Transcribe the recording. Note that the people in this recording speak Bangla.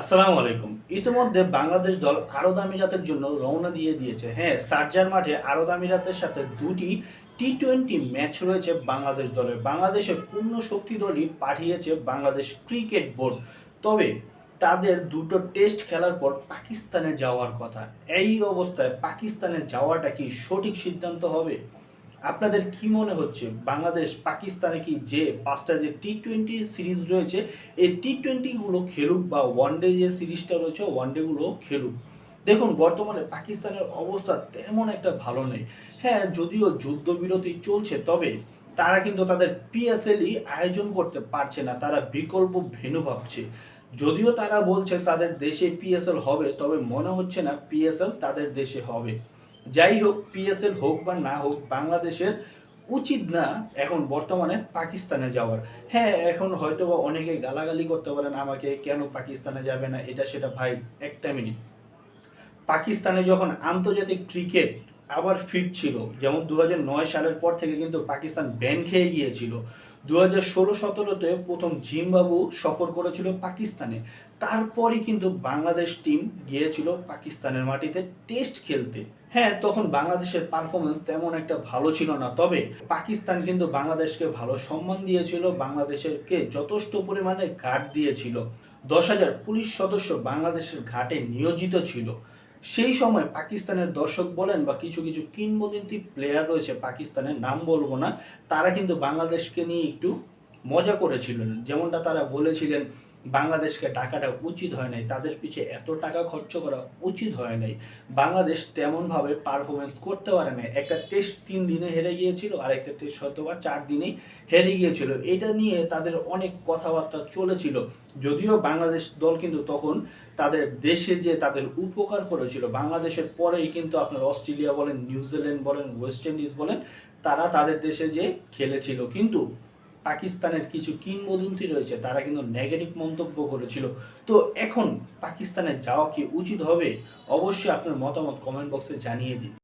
আসসালামু আলাইকুম। ইতিমধ্যে বাংলাদেশ দল আরব আমিরাতের জন্য রওনা দিয়ে দিয়েছে। হ্যাঁ সার্জার মাঠে আরব আমিরাতের সাথে দুটি টি টোয়েন্টি ম্যাচ রয়েছে বাংলাদেশ দলের। বাংলাদেশের পূর্ণ শক্তি দলই পাঠিয়েছে বাংলাদেশ ক্রিকেট বোর্ড তবে তাদের দুটো টেস্ট খেলার পর পাকিস্তানে যাওয়ার কথা। এই অবস্থায় পাকিস্তানে যাওয়াটা কি সঠিক সিদ্ধান্ত হবে? আপনাদের কি মনে হচ্ছে? বাংলাদেশ, পাকিস্তানে কি যে পাঁচটা যে টি টোয়েন্টি সিরিজ রয়েছে, এই টি টোয়েন্টিগুলো খেলুক বা ওয়ানডে যে সিরিজটা রয়েছে ওয়ানডেগুলো খেলুক। দেখুন, বর্তমানে পাকিস্তানের অবস্থা তেমন একটা ভালো নেই। হ্যাঁ যদিও যুদ্ধবিরতি চলছে, তবে তারা কিন্তু তাদের পিএসএলই আয়োজন করতে পারছে না, তারা বিকল্প ভেনু ভাবছে। যদিও তারা বলছে তাদের দেশে পিএসএল হবে, তবে মনে হচ্ছে না পিএসএল তাদের দেশে হবে। যাই হোক পিএসএল হোক বা না হোক, বাংলাদেশের উচিত না এখন বর্তমানে পাকিস্তানে যাওয়ার। হ্যাঁ এখন হয়তো বা অনেকে গালাগালি করতে পারেন আমাকে, কেন পাকিস্তানে যাবে না? এটা সেটা ভাই, একটা মিনিট। পাকিস্তানে যখন আন্তর্জাতিক ক্রিকেট আবার ফিট ছিল, যেমন দু সালের পর থেকে কিন্তু পাকিস্তান ব্যান খেয়ে গিয়েছিল। দু হাজার ষোলো সতেরোতে প্রথম জিম্বাবু সফর করেছিল পাকিস্তানে। তারপরে কিন্তু বাংলাদেশ টিম গিয়েছিল পাকিস্তানের মাটিতে টেস্ট খেলতে। হ্যাঁ তখন বাংলাদেশের পারফরমেন্স তেমন একটা ভালো ছিল না, তবে পাকিস্তান কিন্তু বাংলাদেশকে ভালো সম্মান দিয়েছিল বাংলাদেশেরকে যথেষ্ট পরিমাণে ঘাট দিয়েছিল। দশ হাজার পুলিশ সদস্য বাংলাদেশের ঘাটে নিয়োজিত ছিল। সেই সময় পাকিস্তানের দর্শক বলেন বা কিছু কিছু কিংবদন্তি প্লেয়ার রয়েছে, পাকিস্তানের নাম বলব না, তারা কিন্তু বাংলাদেশকে নিয়ে একটু মজা করেছিলেন। যেমনটা তারা বলেছিলেন, বাংলাদেশকে টাকাটা উচিত হয় নাই, তাদের পিছে এত টাকা খরচ করা উচিত হয় নাই। বাংলাদেশ তেমনভাবে পারফরমেন্স করতে পারে নাই। একটা টেস্ট তিন দিনে হেরে গিয়েছিল, আর একটা টেস্ট হয়তো বা চার দিনেই হেরে গিয়েছিল। এটা নিয়ে তাদের অনেক কথাবার্তা চলেছিল। যদিও বাংলাদেশ দল কিন্তু তখন তাদের দেশে যে তাদের উপকার করেছিল, বাংলাদেশের পরেই কিন্তু আপনার অস্ট্রেলিয়া বলেন, নিউজিল্যান্ড বলেন, ওয়েস্ট ইন্ডিজ বলেন, তারা তাদের দেশে যে খেলেছিল। কিন্তু পাকিস্তানের কিছু কিংবদন্তি রয়েছে, তারা কিন্তু নেগেটিভ মন্তব্য করেছিল। তো এখন পাকিস্তানে যাওয়া কি উচিত হবে? অবশ্যই আপনার মতামত কমেন্ট বক্সে জানিয়ে দিন।